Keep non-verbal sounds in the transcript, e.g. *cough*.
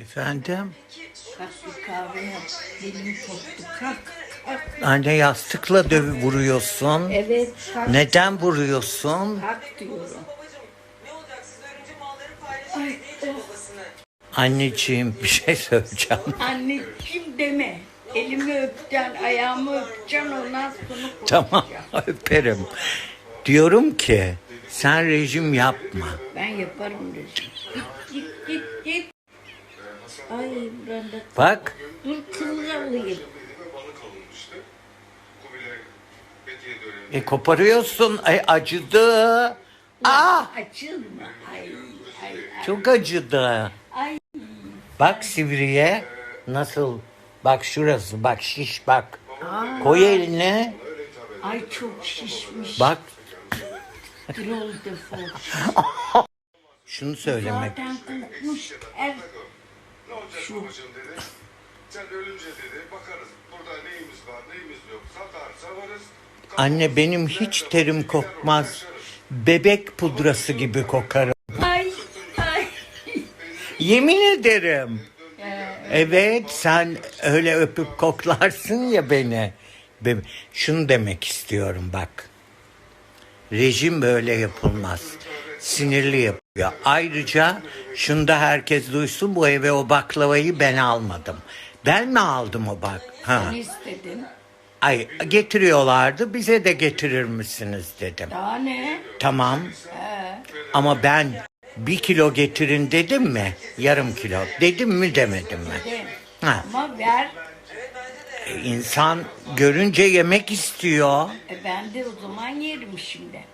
Efendim? Kalk bir kahve yap. Dilim koptu. Kalk kalk. Anne yastıkla dövü vuruyorsun. Evet kalk. Neden vuruyorsun? Kalk diyorum. Ay, oh. Anneciğim bir şey söyleyeceğim. *laughs* Anneciğim deme. Elimi öpeceksin, ayağımı öpeceksin ondan sonra Tamam öperim. Diyorum ki sen rejim yapma. Ben yaparım. Git git git git. Ay ben de Bak dur alayım. döneminde e, koparıyorsun. Ay acıdı. Aa Açılma. Ay ay ay. çok acıdı. Ay. Bak sivriye nasıl bak şurası bak şiş bak. Koy eline Ay çok şişmiş. bak *laughs* şunu söylemek. Zaten kokmuş. Er, olacak babacığım dedi. Sen ölünce dedi bakarız burada neyimiz var neyimiz yok satar savarız. Anne benim hiç terim kokmaz. Bebek pudrası gibi kokarım. ay ay. Yemin ederim. Evet sen öyle öpüp koklarsın ya beni. Be- Şunu demek istiyorum bak. Rejim böyle yapılmaz. Sinirli yapıyor. Ayrıca şunu da herkes duysun bu eve o baklavayı ben almadım. Ben mi aldım o bak? Ha. Ben istedim. Ay getiriyorlardı bize de getirir misiniz dedim. Daha ne? Tamam. Ama ben bir kilo getirin dedim mi? Yarım kilo. Dedim mi demedim mi? Ha. Ama ver. E, İnsan görünce yemek istiyor. E ben de o zaman yerim şimdi.